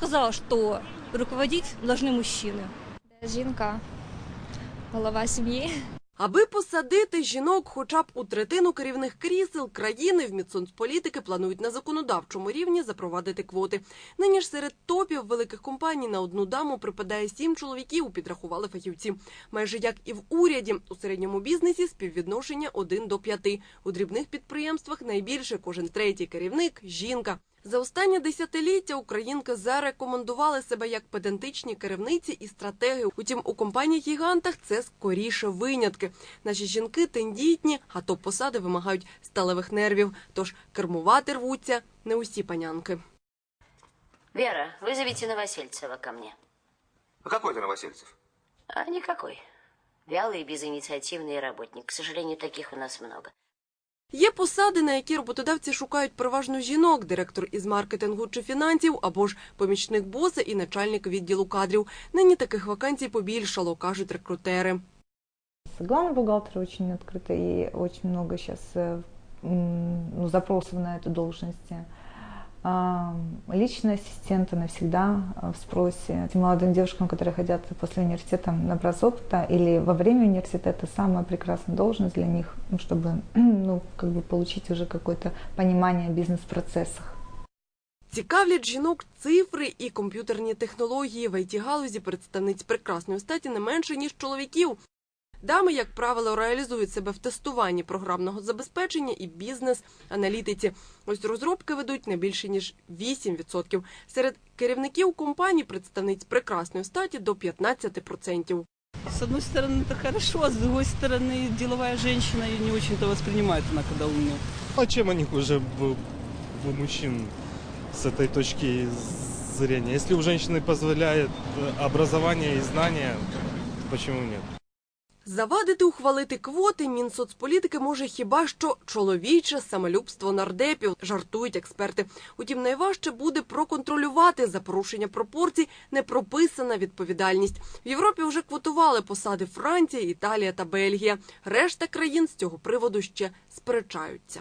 сказала, что руководить должны мужчины. Жінка, голова сім'ї. Аби посадити жінок хоча б у третину керівних крісел країни в Мінсоцполітики планують на законодавчому рівні запровадити квоти. Нині ж серед топів великих компаній на одну даму припадає сім чоловіків, підрахували фахівці. Майже як і в уряді, у середньому бізнесі співвідношення 1 до 5. У дрібних підприємствах найбільше кожен третій керівник жінка. За останнє десятиліття українки зарекомендували себе як педантичні керівниці і стратеги. Утім, у компаніях-гігантах це скоріше винятки. Наші жінки тендітні, а топ посади вимагають сталевих нервів. Тож кермувати рвуться не усі панянки. Вера, вызовите Новосельцева ко мне. А какой ты Новосельцев? А никакой. Вялый, безинициативный работник. К сожалению, таких у нас много. Є посади, на які роботодавці шукають переважно жінок, директор із маркетингу чи фінансів, або ж помічник боса і начальник відділу кадрів. Нині таких вакансій побільшало, кажуть рекрутери. Главный бухгалтер очень открыто и очень много сейчас э, м, ну, запросов на эту должность. А, Личный ассистент навсегда в спросе. Тем молодым девушкам, которые хотят после университета набраться опыта или во время университета, это самая прекрасная должность для них, ну, чтобы ну, как бы получить уже какое-то понимание о бизнес-процессах. Цікавлять жінок цифри і комп'ютерні технології. В ІТ-галузі представниць прекрасної статі не менше, ніж чоловіків. Дами, як правило, реалізують себе в тестуванні програмного забезпечення і бізнес-аналітиці. Ось розробки ведуть не більше ніж 8%. Серед керівників компаній представниць прекрасної статі до 15%. С одной стороны, это хорошо, а с другой стороны, деловая женщина ее не очень-то воспринимает она, когда умеет. А чем они хуже в- у мужчин с этой точки зрения? Если у женщины позволяет э, образование и знания, почему нет? Завадити ухвалити квоти Мінсоцполітики може хіба що чоловіче самолюбство нардепів, жартують експерти. Утім, найважче буде проконтролювати за порушення пропорцій непрописана відповідальність. В Європі вже квотували посади Франція, Італія та Бельгія. Решта країн з цього приводу ще сперечаються.